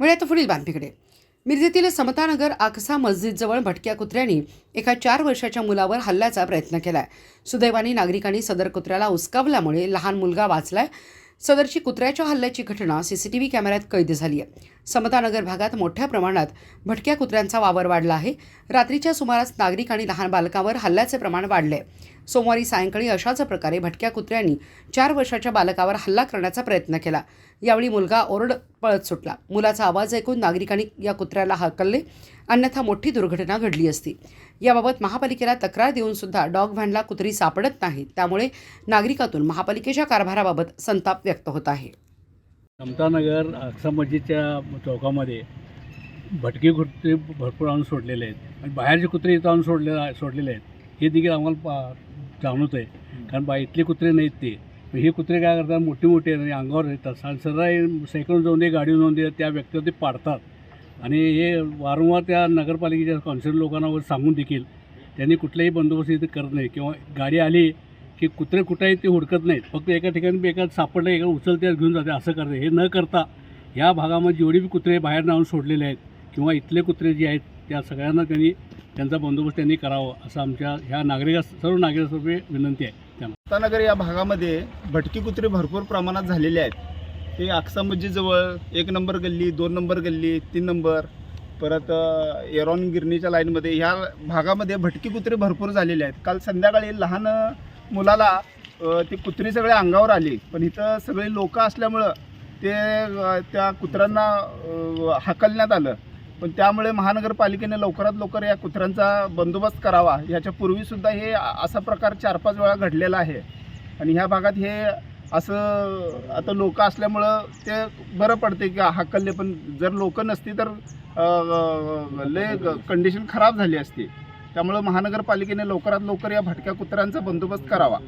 म्हणजे वळूया पुढील बातमीकडे मिरजेतील समतानगर आकसा मस्जिदजवळ भटक्या कुत्र्यांनी एका चार वर्षाच्या मुलावर हल्ल्याचा प्रयत्न केलाय. सुदैवाने नागरिकांनी सदर कुत्र्याला उचकावल्यामुळे लहान मुलगा वाचलाय. सदरची कुत्र्याच्या हल्ल्याची घटना सीसीटीव्ही कॅमेऱ्यात कैद झाली आहे समतानगर भागात मोठ्या प्रमाणात भटक्या कुत्र्यांचा वावर वाढला आहे. रात्रीच्या सुमारास नागरिक आणि लहान बालकावर हल्ल्याचे प्रमाण वाढले सोमवारी सायंकाळी अशाच प्रकारे भटक्या कुत्र्यांनी चार वर्षाच्या बालकावर हल्ला करण्याचा प्रयत्न केला. यावेळी मुलगा ओरड पळत सुटला. मुलाचा आवाज ऐकून नागरिकांनी या कुत्र्याला हकलले. अन्यथा मोठी दुर्घटना घडली असती. याबाबत महापालिकेला तक्रार देऊन सुद्धा डॉग व्हॅनला कुत्री सापडत नाही. त्यामुळे नागरिकातून महापालिकेच्या कारभाराबाबत संताप व्यक्त होत आहे. समतानगर अक्सा मस्जिदच्या चौकामध्ये भटकी कुत्रे भरपूर आणून सोडलेले आहेत. आणि बाहेरचे कुत्रे इथं आणून सोडले सोडलेले आहेत. हे देखील आम्हाला पा जाणवत आहे कारण बा इथले कुत्रे नाहीत ते. हे कुत्रे काय करतात? मोठे मोठे आणि अंगावर येतात. आणि सरळ सायकल जाऊन दे गाडी जाऊन दे त्या व्यक्तीवर ते पाडतात. आणि हे वारंवार त्या नगरपालिकेच्या कॉन्सर्न लोकांना वर सांगून देखील त्यांनी कुठलाही बंदोबस्त इथे करत नाही. किंवा गाडी आली की कुत्रे कुठं आहेत ते हुडकत नाहीत. फक्त एका ठिकाणी एका सापडलं एका उचलते घेऊन जाते असं करते. हे न करता या भागामध्ये जेवढे बी कुत्रे बाहेर नावून सोडलेले आहेत किंवा इथले कुत्रे जे आहेत त्या सगळ्यांना त्यांनी त्यांचा बंदोबस्त त्यांनी करावा असं आमच्या ह्या नागरिक सर्व नागरिकांतर्फे विनंती आहे त्यांना मुक्तानगर या भागामध्ये भटकी कुत्रे भरपूर प्रमाणात झालेले आहेत. ते आक्सा मस्जिदजवळ एक नंबर गल्ली दोन नंबर गल्ली तीन नंबर परत एरॉन गिरणीच्या लाईनमध्ये ह्या भागामध्ये भटकी कुत्रे भरपूर झालेले आहेत. काल संध्याकाळी लहान मुलाला ती कुत्री सगळे अंगावर आली पण इथं सगळे लोक असल्यामुळं ते त्या कुत्र्यांना हाकलण्यात आलं. पण त्यामुळे महानगरपालिकेने लवकरात लवकर या कुत्र्यांचा बंदोबस्त करावा. ह्याच्यापूर्वीसुद्धा हे असा प्रकार चार पाच वेळा घडलेला आहे. आणि ह्या भागात हे असं आता लोक असल्यामुळं ते बरं पडते की हाकलले पण जर लोक नसती तर अ, लय कंडिशन खराब झाली असती. त्यामुळं महानगरपालिकेने लवकरात लवकर या भटक्या कुत्र्यांचा बंदोबस्त करावा.